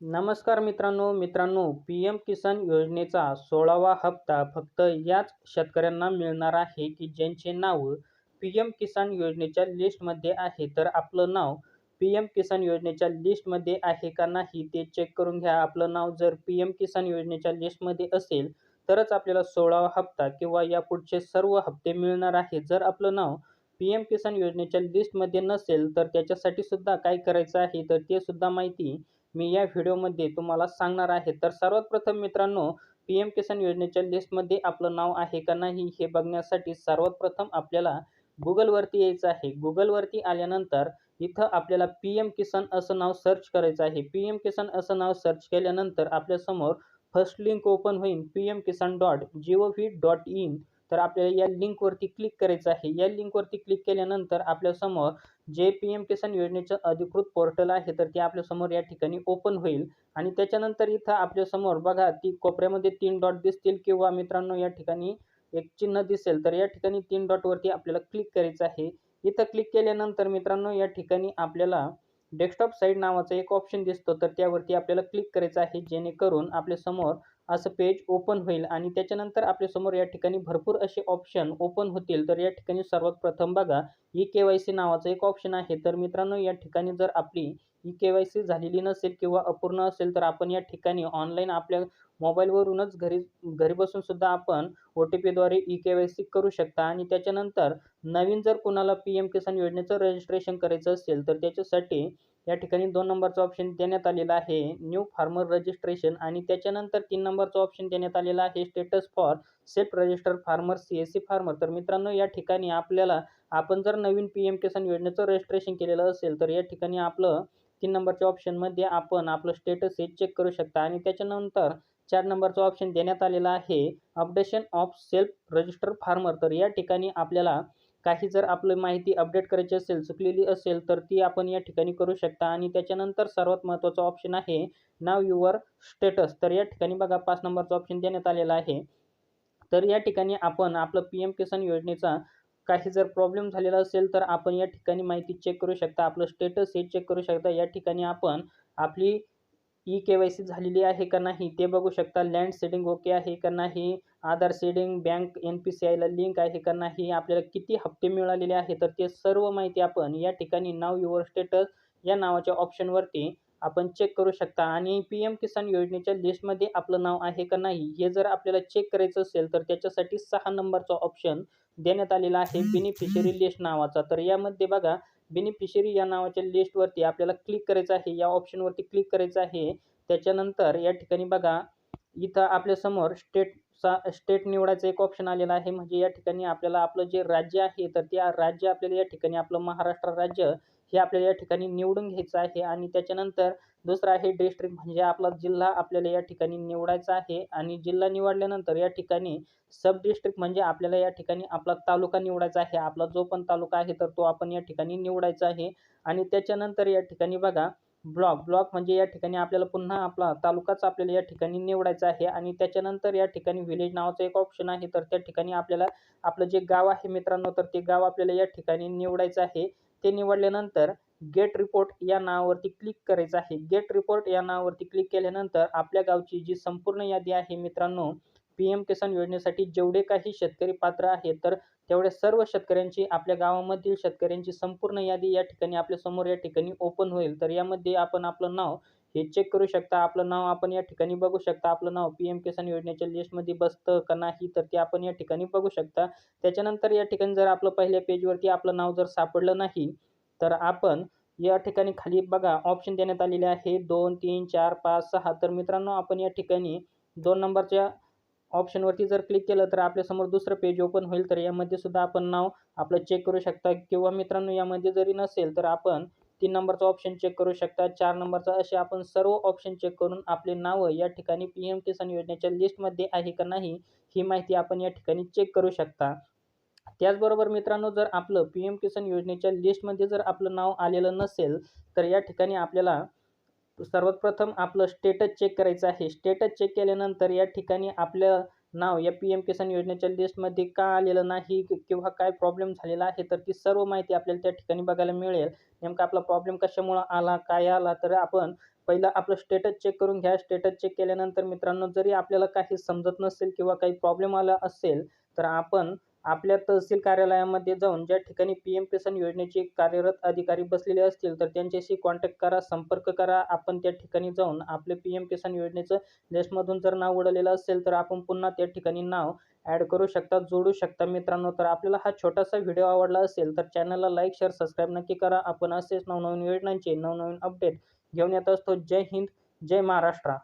नमस्कार मित्रांनो मित्रांनो पी एम किसान योजनेचा सोळावा हप्ता फक्त याच शेतकऱ्यांना मिळणार आहे की ज्यांचे नाव पी एम किसान योजनेच्या लिस्टमध्ये आहे? तर आपलं नाव पी एम किसान योजनेच्या लिस्टमध्ये आहे का नाही ते चेक करून घ्या. आपलं नाव जर पी एम किसान योजनेच्या लिस्टमध्ये असेल तरच आपल्याला सोळावा हप्ता किंवा यापुढचे सर्व हप्ते मिळणार आहे जर आपलं नाव पी एम किसान योजनेच्या लिस्टमध्ये नसेल तर त्याच्यासाठी सुद्धा काय करायचं आहे? तर ते सुद्धा माहिती मी या व्हिडिओमध्ये तुम्हाला सांगणार आहे. तर सर्वात प्रथम मित्रांनो पी एम किसान योजनेच्या लिस्टमध्ये आपलं नाव आहे का नाही हे बघण्यासाठी सर्वात प्रथम आपल्याला गुगलवरती यायचं आहे. गुगलवरती आल्यानंतर इथं आपल्याला पी एम किसान असं नाव सर्च करायचं आहे. पी एम किसान असं नाव सर्च केल्यानंतर आपल्यासमोर फर्स्ट लिंक ओपन होईल P M Kisan dot G O V dot in तर आपल्याला या लिंकवरती क्लिक करायचं आहे. या लिंकवरती क्लिक केल्यानंतर आपल्यासमोर जे पी एम किसान योजनेचं अधिकृत पोर्टल आहे तर ते आपल्यासमोर या ठिकाणी ओपन होईल. आणि त्याच्यानंतर इथं आपल्यासमोर बघा ती कोपऱ्यामध्ये तीन डॉट दिसतील किंवा मित्रांनो या ठिकाणी एक चिन्ह दिसेल तर या ठिकाणी तीन डॉटवरती आपल्याला क्लिक करायचं आहे. इथं क्लिक केल्यानंतर मित्रांनो या ठिकाणी आपल्याला डेस्कटॉप साईड नावाचा एक ऑप्शन दिसतो तर त्यावरती आपल्याला क्लिक करायचं आहे जेणेकरून आपल्यासमोर असं पेज ओपन होईल. आणि त्याच्यानंतर आपल्यासमोर या ठिकाणी भरपूर असे ऑप्शन ओपन होतील. तर या ठिकाणी सर्वात प्रथम बघा ई के वाय सी नावाचं एक ऑप्शन आहे. तर मित्रांनो या ठिकाणी जर आपली ई के वाय सी झालेली नसेल किंवा अपूर्ण असेल तर आपण या ठिकाणी ऑनलाईन आपल्या मोबाईलवरूनच घरी घरी बसून सुद्धा आपण ओ टी पीद्वारे ई के वाय सी करू शकता. आणि त्याच्यानंतर नवीन जर कोणाला पी एम किसान योजनेचं रजिस्ट्रेशन करायचं असेल तर त्याच्यासाठी या ठिकाणी दोन नंबरचं ऑप्शन देण्यात आलेलं आहे. न्यू फार्मर रजिस्ट्रेशन आणि त्याच्यानंतर तीन नंबरचं ऑप्शन देण्यात आलेलं आहे. Status for self register farmer C S C farmer तर मित्रांनो या ठिकाणी आपल्याला आपण जर नवीन पी एम किसान योजनेचं रजिस्ट्रेशन केलेलं असेल तर या ठिकाणी आपलं तीन नंबरच्या ऑप्शनमध्ये आपण आपलं स्टेटस हे चेक करू शकता. आणि त्याच्यानंतर चार नंबरचं ऑप्शन देण्यात आलेलं आहे. Updation of self register farmer तर या ठिकाणी आपल्याला काही जर आपलं माहिती अपडेट करायची असेल चुकलेली असेल तर ती आपण या ठिकाणी करू शकता. आणि त्याच्यानंतर सर्वात महत्त्वाचा ऑप्शन आहे नाव युअर स्टेटस तर या ठिकाणी बघा पाच नंबरचा ऑप्शन देण्यात आलेला आहे. तर या ठिकाणी आपण आपलं पी एम किसान योजनेचा काही जर प्रॉब्लेम झालेला असेल तर आपण या ठिकाणी माहिती चेक करू शकता. आपलं स्टेटस हे चेक करू शकता. या ठिकाणी आपण आपली ई के वाय सी झालेली आहे का नाही ते बघू शकता. लँड सेटिंग ओके आहे का नाही Aadhaar seeding bank N P C आयला लिंक आहे. का नाही आपल्याला किती हप्ते मिळालेले आहे तर ते सर्व माहिती आपण या ठिकाणी नाव युअर स्टेटस या नावाच्या ऑप्शनवरती आपण चेक करू शकता. आणि पी एम किसान योजनेच्या लिस्टमध्ये आपलं नाव आहे का नाही हे जर आपल्याला चेक करायचं असेल तर त्याच्यासाठी सहा नंबरचा ऑप्शन देण्यात आलेला आहे बेनिफिशरी लिस्ट नावाचा. तर यामध्ये बघा बेनिफिशरी या नावाच्या लिस्टवरती आपल्याला क्लिक करायचं आहे. या ऑप्शनवरती क्लिक करायचं आहे. त्याच्यानंतर या ठिकाणी बघा इथं आपल्यासमोर स्टेट सा स्टेट निवडायचं एक ऑप्शन आलेला आहे. म्हणजे या ठिकाणी आपल्याला आपलं जे राज्य आहे तर त्या राज्य आपल्याला या ठिकाणी आपलं महाराष्ट्र राज्य हे आपल्याला या ठिकाणी निवडून घ्यायचं आहे. आणि त्याच्यानंतर दुसरं आहे डिस्ट्रिक्ट म्हणजे आपला जिल्हा आपल्याला या ठिकाणी निवडायचा आहे. आणि जिल्हा निवडल्यानंतर या ठिकाणी सब डिस्ट्रिक्ट म्हणजे आपल्याला या ठिकाणी आपला तालुका निवडायचा आहे. आपला जो पण तालुका आहे तर तो आपण या ठिकाणी निवडायचा आहे. आणि त्याच्यानंतर या ठिकाणी बघा ब्लॉक ब्लॉक म्हणजे या ठिकाणी आपल्याला पुन्हा आपला तालुकाच आपल्याला या ठिकाणी निवडायचा आहे आणि त्याच्यानंतर या ठिकाणी व्हिलेज नावाचं एक ऑप्शन आहे. तर त्या ठिकाणी आपल्याला आपलं जे गाव आहे मित्रांनो तर ते गाव आपल्याला या ठिकाणी निवडायचं आहे. ते निवडल्यानंतर गेट रिपोर्ट या नावावरती क्लिक करायचं आहे. गेट रिपोर्ट या नावावरती क्लिक केल्यानंतर आपल्या गावची जी संपूर्ण यादी आहे मित्रांनो पी एम किसान योजनेसाठी जेवढे काही शेतकरी पात्र आहेत तर तेवढ्या सर्व शेतकऱ्यांची आपल्या गावामधील शेतकऱ्यांची संपूर्ण यादी या ठिकाणी आपल्यासमोर या ठिकाणी ओपन होईल. तर यामध्ये आपण आपलं नाव हे चेक करू शकता. आपलं नाव आपण या ठिकाणी बघू शकता. आपलं नाव पी एम किसान योजनेच्या लिस्टमध्ये बसतं का नाही तर ते आपण या ठिकाणी बघू शकता. त्याच्यानंतर या ठिकाणी जर आपलं पहिल्या पेजवरती आपलं नाव जर सापडलं नाही तर आपण या ठिकाणी खाली बघा ऑप्शन देण्यात आलेले आहे. दोन तीन चार पाच सहा. तर मित्रांनो आपण या ठिकाणी दोन नंबरच्या ऑप्शनवरती जर क्लिक केलं तर आपल्यासमोर दुसरं पेज ओपन होईल. तर यामध्ये सुद्धा आपण नाव आपलं चेक करू शकता किंवा मित्रांनो यामध्ये जरी नसेल तर आपण तीन नंबरचा ऑप्शन चेक करू शकता. चार नंबरचा असे आपण सर्व ऑप्शन चेक करून आपले नावं या ठिकाणी पी एम किसान योजनेच्या लिस्टमध्ये आहे का नाही ही माहिती आपण या ठिकाणी चेक करू शकता. त्याचबरोबर मित्रांनो जर आपलं पी एम किसान योजनेच्या लिस्टमध्ये जर आपलं नाव आलेलं नसेल तर या ठिकाणी आपल्याला सर्वात प्रथम आपलं स्टेटस चेक करायचं आहे. स्टेटस चेक केल्यानंतर या ठिकाणी आपलं नाव या पी एम किसान योजनेच्या लिस्टमध्ये का आलेलं नाही किंवा काय प्रॉब्लेम झालेला आहे तर ती सर्व माहिती आपल्याला त्या ठिकाणी बघायला मिळेल. नेमका आपला प्रॉब्लेम कशामुळं आला काय आला तर आपण पहिलं आपलं स्टेटस चेक करून घ्या. स्टेटस चेक केल्यानंतर मित्रांनो जरी आपल्याला काही समजत नसेल किंवा काही प्रॉब्लेम आला असेल तर आपण आपल्या तहसील कार्यालयामध्ये जाऊन ज्या ठिकाणी पी एम किसान योजनेचे कार्यरत अधिकारी बसलेले असतील तर त्यांच्याशी कॉन्टॅक्ट करा संपर्क करा. आपण त्या ठिकाणी जाऊन आपले पी एम किसान योजनेचं लिस्टमधून जर नाव उडलेलं असेल तर आपण पुन्हा त्या ठिकाणी नाव ॲड करू शकता जोडू शकता. मित्रांनो तर आपल्याला हा छोटासा व्हिडिओ आवडला असेल तर चॅनलला लाईक शेअर सबस्क्राईब नक्की करा. आपण असेच नवनवीन योजनांचे नवनवीन अपडेट घेऊन येत असतो. जय हिंद जय महाराष्ट्र.